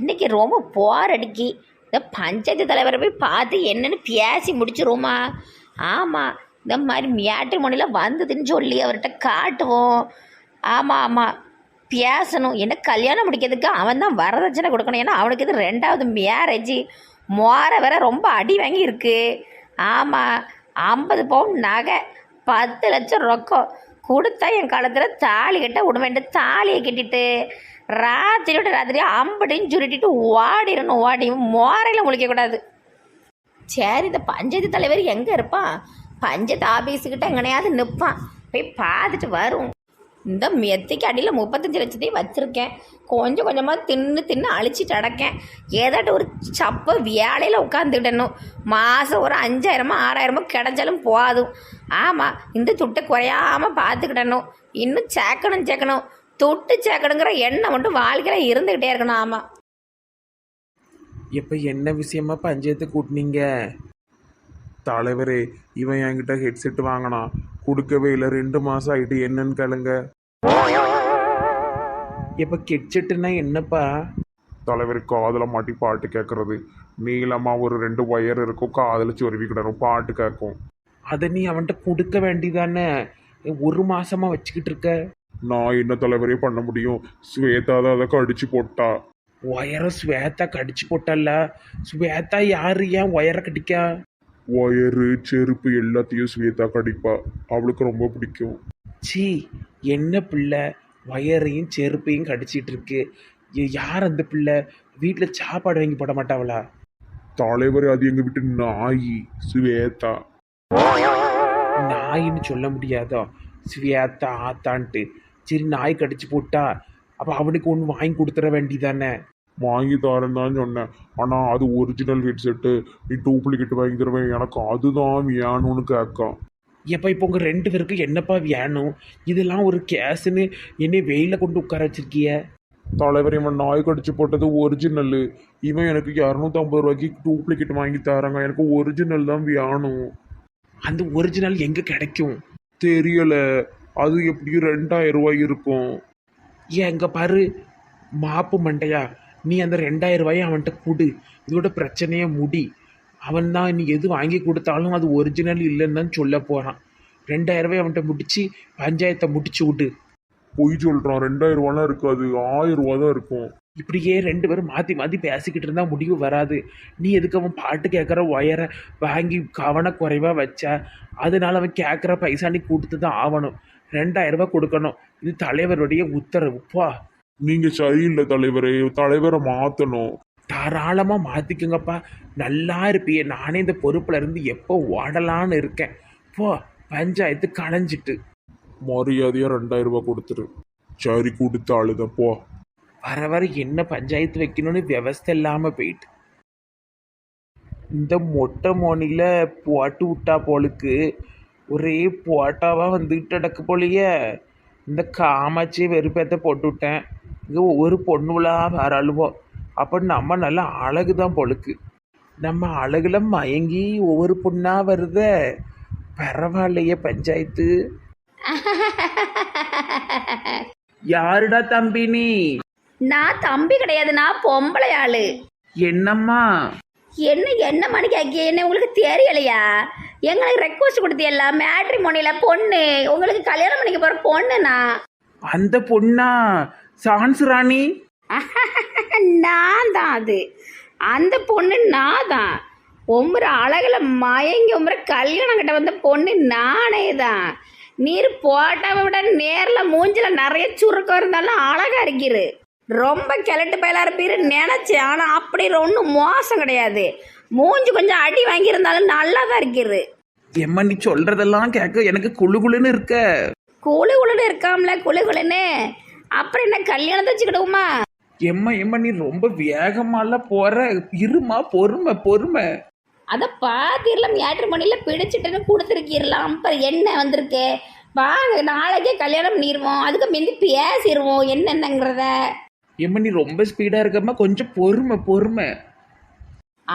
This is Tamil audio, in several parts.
இன்னைக்கு ரொம்ப போர் அடிக்கி இந்த பஞ்சாயத்து தலைவரை போய் பார்த்து என்னென்னு பேசி முடிச்சிருவோமா? ஆமாம் இந்த மாதிரி மேட்ரிமோனியில் வந்ததுன்னு சொல்லி அவர்கிட்ட காட்டுவோம். ஆமாம் ஆமாம் பேசணும். என்ன கல்யாணம் முடிக்கிறதுக்கு அவன் தான் வரதட்சணை கொடுக்கணும். ஏன்னா அவனுக்கு இது ரெண்டாவது மேரேஜ் மோர வேற ரொம்ப அடி வாங்கி இருக்கு ஆமாம் ஐம்பது பவுன் நகை பத்து லட்சம் ரொக்கம் கொடுத்தா என் காலத்தில் தாலி கட்ட விடுவேன் தாலியை கட்டிட்டு ராத்திரியோட ராத்திரி அம்படின்னு சுருட்டிட்டு ஓடிடணும் ஓடி மோரையில் முழிக்கக்கூடாது சரி இந்த பஞ்சாயத்து தலைவர் எங்கே இருப்பான்? பஞ்சாயத்து ஆஃபீஸுக்கிட்ட எங்கனையாவது நிற்பான் போய் பார்த்துட்டு வரும். இந்த மெத்தைக்கு அடியில் முப்பத்தஞ்சு லட்சத்தையும் வச்சுருக்கேன். கொஞ்சம் கொஞ்சமாக தின்னு தின்னு அழிச்சிட்டு அடக்கேன் ஏதாட்டும் ஒரு சப்ப வேலையில் உட்காந்துக்கிடணும் மாதம் ஒரு அஞ்சாயிரமோ ஆறாயிரமோ கிடைச்சாலும் போதும். ஆமாம் இந்த துட்டை குறையாமல் பார்த்துக்கிடணும். இன்னும் சேர்க்கணும் சேர்க்கணும். தொட்டு சேர்க்கணுங்கிற எண்ணம் மட்டும் வாழ்க்கையில் இருந்துக்கிட்டே இருக்கணும் ஆமாம் எப்போ என்ன விஷயமா பஞ்சாயத்து கூட்டினீங்க? தலைவரே இவன் என்கிட்ட ஹெட்செட் வாங்கினான் கொடுக்கவே இல்லை ரெண்டு மாதம் ஆயிட்டு என்னன்னு கேளுங்க. எப்போ ஹெட்செட்டுன்னா என்னப்பா? தலைவர் காதில் மாட்டி பாட்டு கேட்கறது நீளமாக ஒரு ரெண்டு ஒயர் இருக்கும் காதில் சொருவி கிடணும் பாட்டு கேட்கும் அதை நீ அவன்கிட்ட கொடுக்க வேண்டியதானே? ஒரு மாசமா வச்சுக்கிட்டு இருக்க. நான் என்ன தலைவரே பண்ண முடியும்? ஸ்வேதா தான் அதை கடிச்சு போட்டா. ஒயரை ஸ்வேதா கடிச்சு போட்டல்ல ஸ்வேதா யாரு? ஏன் ஒயரை கடிக்கா? ஒயரு செருப்பு எல்லாத்தையும் ஸ்வேதா கடிப்பா. அவளுக்கு ரொம்ப பிடிக்கும். சி என்ன பிள்ளை? ஒயரையும் செருப்பையும் கடிச்சிட்டு இருக்கு. ஏ, யார் அந்த பிள்ளை? வீட்டில் சாப்பாடு வாங்கி போட மாட்டாவளா? தலைவர் அது எங்க வீட்டு நாய் ஸ்வேதா. நாயின்னு சொல்ல முடியாதோ? ஸ்வேதா ஆத்தான்ட்டு. சரி நாய் கடிச்சு போட்டா அப்ப அவனுக்கு ஒன்று வாங்கி கொடுத்துட வேண்டியதானே? வாங்கி தரேன் தான் சொன்னேன். ஆனால் அது ஒரிஜினல் ஹெட்செட்டு நீ டூப்ளிகேட் வாங்கி தருவேன். எனக்கு அதுதான் வேணும்னு கேட்கான் எப்போ இப்போ உங்கள் ரெண்டு பேருக்கு என்னப்பா வேணும்? இதெல்லாம் ஒரு கேஸுன்னு என்னை வெயில கொண்டு உட்கார வச்சிருக்கிய? தலைவர் இவன் நாய் கடிச்சு போட்டது ஒரிஜினல் இவன் எனக்கு இரநூத்தம்பது ரூபாய்க்கு டூப்ளிகேட் வாங்கி தராங்க. எனக்கு ஒரிஜினல் தான் வேணும். அந்த ஒரிஜினல் எங்கே கிடைக்கும்? தெரியல அது எப்படியும் ரெண்டாயிரம் ரூபாய் இருக்கும். ஏன் எங்க பாரு. மாப்பு மண்டையா நீ அந்த ரெண்டாயிரம் ரூபாயை அவன்கிட்ட கொடு. இதோட பிரச்சனையை முடி. அவன் தான் நீ எது வாங்கி கொடுத்தாலும் அது ஒரிஜினல் இல்லைன்னு தான் சொல்ல போகிறான் ரெண்டாயிரம் ரூபாய் அவன்கிட்ட முடிச்சு பஞ்சாயத்தை முடிச்சு விடு. பொய் சொல்கிறான் ரெண்டாயிரம் ரூபாலாம் இருக்காது. ஆயிரம் ரூபா தான் இருக்கும். இப்படியே ரெண்டு பேரும் மாற்றி மாற்றி பேசிக்கிட்டு இருந்தால் முடிவு வராது. நீ எதுக்கு அவன் பாட்டு கேட்குற ஒயரை வாங்கி கவனக்குறைவாக வச்ச? அதனால அவன் கேட்குற பைசா நீ கொடுத்து தான் ஆகணும். ரெண்டாயிரம் ரூபாய் கொடுக்கணும். இது தலைவருடைய உத்தரவு. பா. நீங்க சரியில்லை தலைவரே. தலைவரை மாத்தணும். தாராளமா மாத்திக்கோங்கப்பா. நல்லா இருப்பியே. நானே இந்த பொறுப்புல இருந்து எப்போ ஓடலான்னு இருக்கேன். போ. பஞ்சாயத்து களைஞ்சிட்டு மரியாதையா ரெண்டாயிரம் ரூபாய் கொடுத்துரு. சரி கொடுத்த ஆளுதான் போ. வர வர என்ன பஞ்சாயத்து வைக்கணும்னு விவஸ்தை இல்லாம போயிட்டு. இந்த மொட்டை மோனில போட்டு விட்டா போலுக்கு ஒரே போட்டாவா வந்துகிட்டு அடக்கு போலியே. இந்த காமாட்சி வெறுப்பேத்த போட்டு விட்டேன். இங்கே ஒரு பொண்ணுலா வேற அழுவோ அப்போ நம்ம நல்ல அழகு தான் பொழுக்கு நம்ம அழகுல மயங்கி ஒவ்வொரு பொண்ணா வருதே. பரவாயில்லையே பஞ்சாயத்து. யாருடா தம்பி நீ? நான் தம்பி கிடையாது நான் பொம்பளை ஆளு என்னம்மா? என்ன என்ன மணி கேட்க என்ன உங்களுக்கு தெரியலையா? எங்களுக்கு ரெக்வஸ்ட் கொடுத்தியல்ல மேட்ரிமோனியில் பொண்ணு. உங்களுக்கு கல்யாணம் பண்ணிக்க போகிற பொண்ணு நான் அந்த பொண்ணா? சான்ஸ் ராணி? நான் தான் அது. அந்த பொண்ணு நான் தான் உம்புற அழகில் மயங்கி உம்புற கல்யாணம் கிட்ட வந்த பொண்ணு நானே தான் நீர் போட்டாவை விட நேரில் மூஞ்சில் நிறைய சுருக்கம் இருந்தாலும் அழகா இருக்கிறு ரொம்ப கிழட்டு பயலா இருப்பீரு நினச்சேன். ஆனால் அப்படி ஒன்றும் மோசம் கிடையாது. மூஞ்சி கொஞ்சம் அடி வாங்கியிருந்தாலும் நல்லா தான் இருக்கிறது எம்மா நீ சொல்றதெல்லாம் கேட்க எனக்கு குளு குளுன்னு இருக்க. குழு குழுன்னு இருக்காம்ல குழு குழுன்னு. அப்புறம் என்ன கல்யாணத்தை வச்சுக்கிடுவோமா? எம்மா எம்மா நீ ரொம்ப வேகமாலாம் போற. இருமா பொறுமை பொறுமை. அதை பார்த்திரல மேட்ரிமோனியில் பிடிச்சிட்டுன்னு கொடுத்துருக்கீரலாம். அப்புறம் என்ன வந்திருக்கு? வாங்க நாளைக்கே கல்யாணம் பண்ணிடுவோம் அதுக்கு முந்தி பேசிடுவோம் என்னென்னங்கிறத. எம்மா நீ ரொம்ப ஸ்பீடா இருக்கம்மா கொஞ்சம் பொறுமை பொறுமை.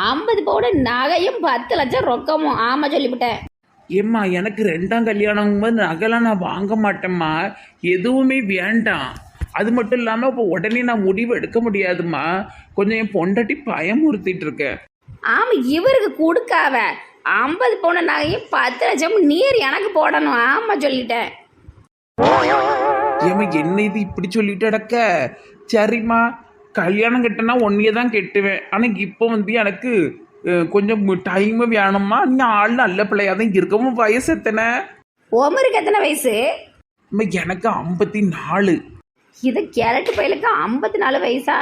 ஐம்பது பவுன் நகையும் பத்து லட்சம் ரொக்கமும் ஆமாம் சொல்லிவிட்டேன். ஏம்மா எனக்கு ரெண்டாம் கல்யாணம் போது நகைலாம் நான் வாங்க மாட்டேம்மா. எதுவுமே வேண்டாம். அது மட்டும் இல்லாமல் இப்போ உடனே நான் முடிவு எடுக்க முடியாதும்மா. கொஞ்சம் என் பொண்டாட்டி பயமுறுத்திட்டு இருக்கேன் ஆமாம் இவருக்கு கொடுக்காவ. ஐம்பது பவுன நகையும் பத்து லட்சம் நீர் எனக்கு போடணும் ஆமாம் சொல்லிட்டேன். ஏமா என்ன இது இப்படி சொல்லிட்டு அடக்க சரிம்மா. கல்யாணம் கட்டினா ஒன்றையே தான் கெட்டுவேன். ஆனால் இப்போ வந்து எனக்கு கொஞ்சம் டைம் வேணும்மா. நீ ஆள் நல்ல பிள்ளையா தான் இருக்கவும் வயசு எத்தனை? உமருக்கு எத்தனை வயசு? எனக்கு ஐம்பத்தி நாலு இது கிழட்டு பயலுக்கு ஐம்பத்தி நாலு வயசா?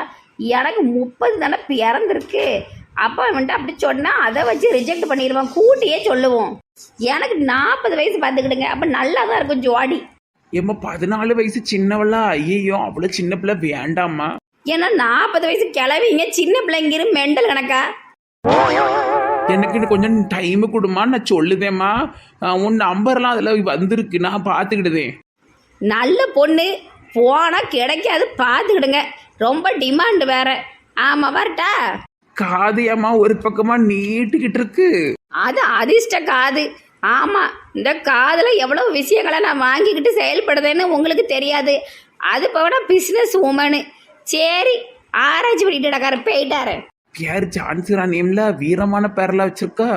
எனக்கு முப்பது தானே பிறந்திருக்கு. அப்பா வந்துட்டு அப்படி சொன்னால் அதை வச்சு ரிஜெக்ட் பண்ணிடுவோம் கூட்டியே சொல்லுவோம். எனக்கு நாற்பது வயசு பார்த்துக்கிடுங்க. அப்போ நல்லா தான் இருக்கும் ஜோடி. ஏம்மா பதினாலு வயசு சின்னவளா? ஐயோ அவ்வளோ சின்ன பிள்ளை வேண்டாம்மா. ஏன்னா நாற்பது வயசு கிளவிங்க சின்ன பிள்ளைங்கிற மெண்டல் கணக்கா? எனக்கு இன்னும் கொஞ்சம் டைம் கொடுமா நான் சொல்லுதேம்மா உன் நம்பர்லாம் அதில் வந்திருக்கு நான் பார்த்துக்கிடுதேன். நல்ல பொண்ணு போனால் கிடைக்காது பார்த்துக்கிடுங்க. ரொம்ப டிமாண்டு வேற. ஆமாம் வரட்டா? காதையம்மா ஒரு பக்கமா நீட்டிக்கிட்டு இருக்கு. அது அதிர்ஷ்ட காது. ஆமாம் இந்த காதில் எவ்வளோ விஷயங்களை நான் வாங்கிக்கிட்டு செயல்படுதேன்னு உங்களுக்கு தெரியாது. அது போட பிஸ்னஸ் உமனு சரி ஆராய்ச்சி பண்ணிட்டு நடக்காரு போயிட்டாரு. பேர் ஜான்சிரா நேம்ல வீரமான பேரெல்லாம் வச்சிருக்கா?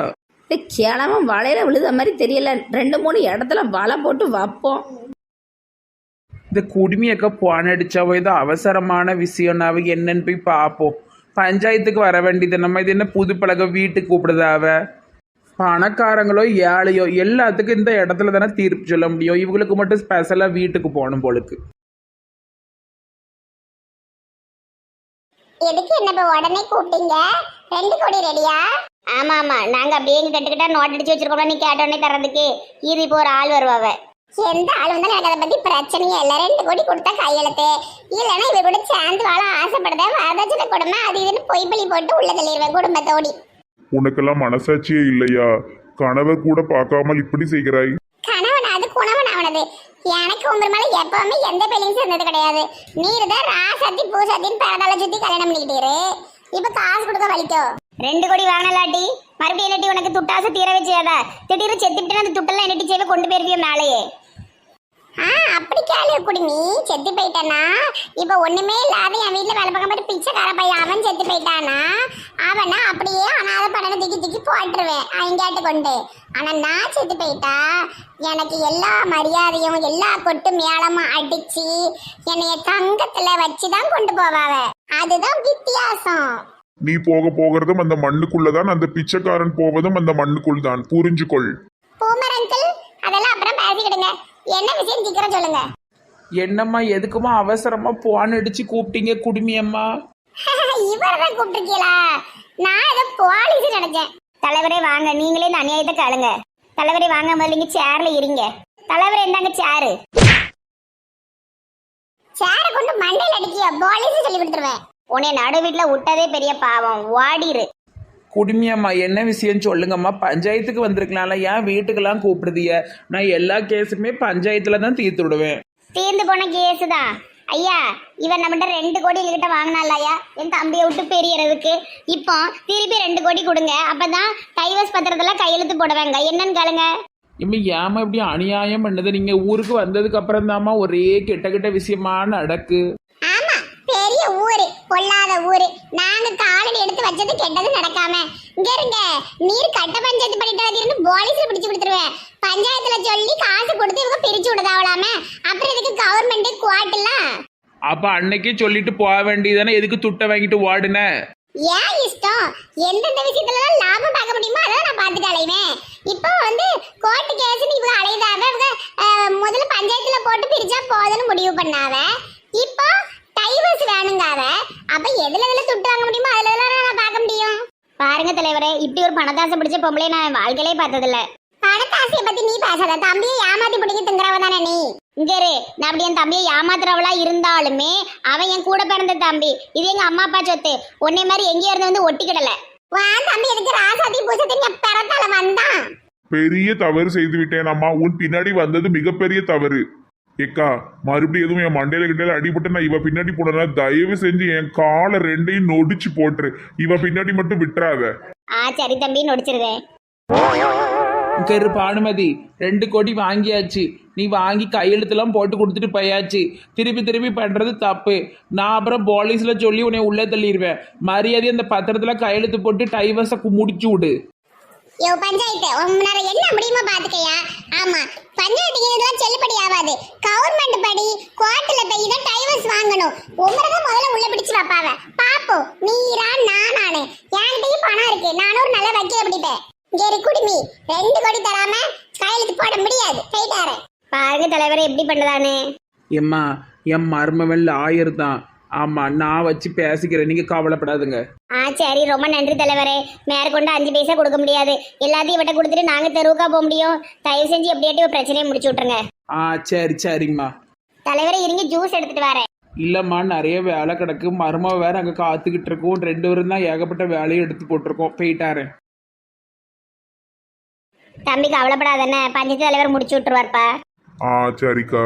கிழமை வலையில விழுத மாதிரி தெரியல. ரெண்டு மூணு இடத்துல வலை போட்டு வைப்போம். இந்த குடுமியக்க போன் அடிச்சாவோ ஏதோ அவசரமான விஷயம்னாவ என்னன்னு போய் பார்ப்போம். பஞ்சாயத்துக்கு வர வேண்டியது நம்ம இது என்ன புது பழக்கம்? வீட்டுக்கு கூப்பிடுதாவ? பணக்காரங்களோ ஏழையோ எல்லாத்துக்கும் இந்த இடத்துல தானே தீர்ப்பு சொல்ல முடியும். இவங்களுக்கு மட்டும் ஸ்பெஷலாக வீட்டுக்கு போகணும் போலுக்கு. எதுக்கு என்ன இப்ப உடனே கூப்பிட்டீங்க? ரெண்டு கோடி ரெடியா? ஆமா ஆமா. நாங்க அப்படியே இங்க கட்டுக்கிட்டா நோட் அடிச்சு வச்சிருக்கோம் நீ கேட்டோடனே தரதுக்கு இது இப்போ ஒரு ஆள் வருவாவ எந்த ஆள் வந்தாலும் எனக்கு அதை பத்தி பிரச்சனையே இல்ல. ரெண்டு கோடி கொடுத்தா கையெழுத்து. இல்லைன்னா இவ கூட சேர்ந்து வாழ ஆசைப்படுத. வரதட்சணை கொடுமை அது இதுன்னு பொய் பழி போட்டு உள்ள தள்ளிடுவேன் குடும்பத்தோடி. உனக்கெல்லாம் மனசாட்சியே இல்லையா? கணவர் கூட பார்க்காமல் இப்படி செய்கிறாய்? கணவன் அது குணவன் அவனது. எனக்கு உங்க மேல எப்பவுமே எந்த ஃபீலிங்ஸ் இருந்தது கிடையாது. நீர் தான் ராசாத்தி பூசாத்தின்னு பேரதால சுத்தி கல்யாணம் பண்ணிக்கிட்டீரு இப்ப காசு கொடுக்க வலிக்கோ? ரெண்டு கோடி வாங்கினலாட்டி. மறுபடியும் என்னட்டி உனக்கு துட்டாசு தீர வச்சியாதா? திடீர்னு செத்துட்டு அந்த துட்டெல்லாம் என்னட்டி செய்வ கொண்டு போயிருவியோ மேலேயே? ஆ அப்படி கேளு குடுமி செத்து போயிட்டானா இப்ப ஒண்ணுமே இல்லாத என் வீட்டுல வேலை பார்க்க மாதிரி பிச்சைக்கார பையன் அவன் செத்து போயிட்டானா அவனா அப்படியே அனாத படனை தூக்கி தூக்கி போட்டுருவேன். அங்கேட்டு கொண்டு. ஆனா நான் செத்து போயிட்டா எனக்கு எல்லா மரியாதையும் எல்லா கொட்டு மேளமும் அடிச்சு என்னைய தங்கத்துல வச்சுதான் கொண்டு போவாவ. அதுதான் வித்தியாசம். நீ போக போகிறதும் அந்த மண்ணுக்குள்ளதான் அந்த பிச்சைக்காரன் போவதும் அந்த மண்ணுக்குள் தான் புரிஞ்சுக்கொள். பூமர் அங்கிள் அதெல்லாம் அப்புறம் பேசிக்கிடுங்க. என்ன விஷயம்? சீக்கிரம் சொல்லுங்க. என்னம்மா எதுக்குமா அவசரமா போன் அடிச்சு கூப்பிட்டீங்க குடுமியம்மா? இவரை கூப்பிட்டுருக்கீங்களா நான் ஏதோ போலீஸ் நினைச்சேன். தலைவரே வாங்க. நீங்களே இந்த அநியாயத்தை கேளுங்க. தலைவரே வாங்க. முதல்ல நீங்க சேர்ல இருங்க. தலைவரே இந்தாங்க சேரு சேரை கொண்டு மண்டையில் அடிக்கிய? போலீஸ் சொல்லி கொடுத்துருவேன். உன்னை நடு வீட்டுல விட்டதே பெரிய பாவம். ஓடிரு. குடுமியம்மா என்ன விஷயம் சொல்லுங்கம்மா? பஞ்சாயத்துக்கு வந்திருக்கலாம்ல. ஏன் வீட்டுக்கெல்லாம் கூப்பிடுதிய? நான் எல்லா கேஸுமே பஞ்சாயத்துல தான் தீர்த்து விடுவேன். தீர்ந்து போன கேஸ் தான். ஐயா இவன் நம்மகிட்ட ரெண்டு கோடி எங்ககிட்ட வாங்கினால ஐயா. என் தம்பியை விட்டு பெரியறதுக்கு. இப்போ திருப்பி ரெண்டு கோடி கொடுங்க. அப்பதான் டைவர்ஸ் பத்திரத்துல கையெழுத்து போடுவாங்க. என்னன்னு கேளுங்க. இம்மா ஏமா இப்படி அநியாயம் பண்ணது? நீங்க ஊருக்கு வந்ததுக்கு அப்புறம் தாம்மா ஒரே கெட்ட கெட்ட விஷயமா நடக்கு. ஆமா பெரிய ஊரு பொல்லாத ஊரு. நாங்க காலடி எடுத்து வச்சது கெட்டது நடக்காம. இங்க இருங்க. நீர் கட்ட பஞ்சாயத்து பண்ணிட்டு வந்தீங்கன்னு போலீஸ்ல பிடிச்சு கொடுத்துருவேன். பஞ்சாயத்துல சொல்லி விடுதாவலாம அப்புறம் இதுக்கு கவர்மெண்ட் குவாட்டெல்லாம் அப்ப அன்னைக்கே சொல்லிட்டு போக வேண்டியதானே எதுக்கு துட்டை வாங்கிட்டு ஓடுன? ஏன் இஷ்டம்? எந்தெந்த விஷயத்துலலாம் லாபம் பார்க்க முடியுமோ அதான் நான் பார்த்துட்டு அலைவேன். இப்போ வந்து கோர்ட்டு கேஸ்னு இவங்க அலையுதாவ இவங்க அஹ், முதல்ல பஞ்சாயத்துல போட்டு பிரிச்சா போதும்னு முடிவு பண்ணாவ. இப்போ டைவர்ஸ் வேணுங்காவ. அப்ப எதுல எதுல துட்டு வாங்க முடியுமோ அதுல எல்லாம் நான் பார்க்க முடியும்? பாருங்க தலைவரே இப்படி ஒரு பணத்தாசை பிடிச்ச பொம்பளை நான் வாழ்க்கையிலே பார்த்ததில்ல. பணத்தாசையை பத்தி நீ பேசாத. தம்பியை ஏமாத்தி பிடிக்க திங்குறவ தானே நீ? இங்க இரு. நான் அப்படி என் தம்பியை ஏமாத்துறவளா இருந்தாலுமே அவன் என் கூட பிறந்த தம்பி. இது எங்க அம்மா அப்பா சொத்து. உன்னை மாதிரி எங்கேயோ இருந்து வந்து ஒட்டிக்கிடல வா தம்பி எதுக்கு ராசாதி பூசத்தி நீ பிறத்தால வந்தான்? பெரிய தவறு செய்து விட்டேன் அம்மா. உன் பின்னாடி வந்தது மிகப்பெரிய தவறு. ஏக்கா மறுபடியும் எதுவும் என் மண்டையில கிட்டையில அடிபட்டு நான் இவ பின்னாடி போனா தயவு செஞ்சு என் காலை ரெண்டையும் நொடிச்சு போட்டுரு. இவ பின்னாடி மட்டும் விட்டுறாத. ஆ சரி தம்பி நொடிச்சிருவேன். கரு பானுமதி ரெண்டு கோடி வாங்கியாச்சு. நீ வாங்கி கையெழுத்துலாம் போட்டு கொடுத்துட்டு போயாச்சு. திருப்பி திருப்பி பண்ணுறது தப்பு. நான் அப்புறம் போலீஸில் சொல்லி உன்னை உள்ளே தள்ளிடுவேன். மரியாதை அந்த பத்திரத்தில் கையெழுத்து போட்டு டைவர்ஸை முடிச்சு விடு. யோ பஞ்சாயத்து உன்னால என்ன முடியுமா பாத்துக்கையா? ஆமா பஞ்சாயத்துக்கு இதெல்லாம் செல்லுபடி ஆகாது கவர்மெண்ட் படி கோர்ட்ல போய் தான் டைவர்ஸ் வாங்கணும். உங்களை முதல்ல உள்ள பிடிச்சு வைப்பாவ. பாப்போம். நீரா நானானு. என்கிட்டயும் பணம் இருக்கு. நானும் ஒரு நல்ல வக்கீல பிடிப்பேன். இங்க குடுமி ரெண்டு கோடி தராம கையெழுத்து போட முடியாது. போயிட்டாரு பாருங்க தலைவரை எப்படி பண்றதானே? எம்மா என் மருமவன் லாயர் தான். ஆமாம் நான் வச்சு பேசிக்கிறேன். நீங்கள் கவலைப்படாதுங்க. ஆ சரி. ரொம்ப நன்றி தலைவரே. மேற்கொண்டு அஞ்சு பைசா கொடுக்க முடியாது. எல்லாத்தையும் இவட்ட கொடுத்துட்டு நாங்க தெருவுக்கா போக முடியும். தயவு செஞ்சு எப்படியாட்டி ஒரு பிரச்சனையை முடிச்சு விட்டுருங்க. ஆ சரி சரிங்கம்மா தலைவரே இருங்க ஜூஸ் எடுத்துட்டு வரேன். இல்லைம்மா நிறைய வேலை கிடக்கு. மருமவ வேற அங்கே காத்துக்கிட்டு இருக்கோம் ரெண்டு பேரும் தான் ஏகப்பட்ட வேலையை எடுத்து போட்டிருக்கோம். போயிட்டாரேன் தம்பி கவலைப்படாதண்ணே பஞ்சாயத்து தலைவர் முடிச்சு விட்டுருவார்ப்பா. ஆ சரிக்கா.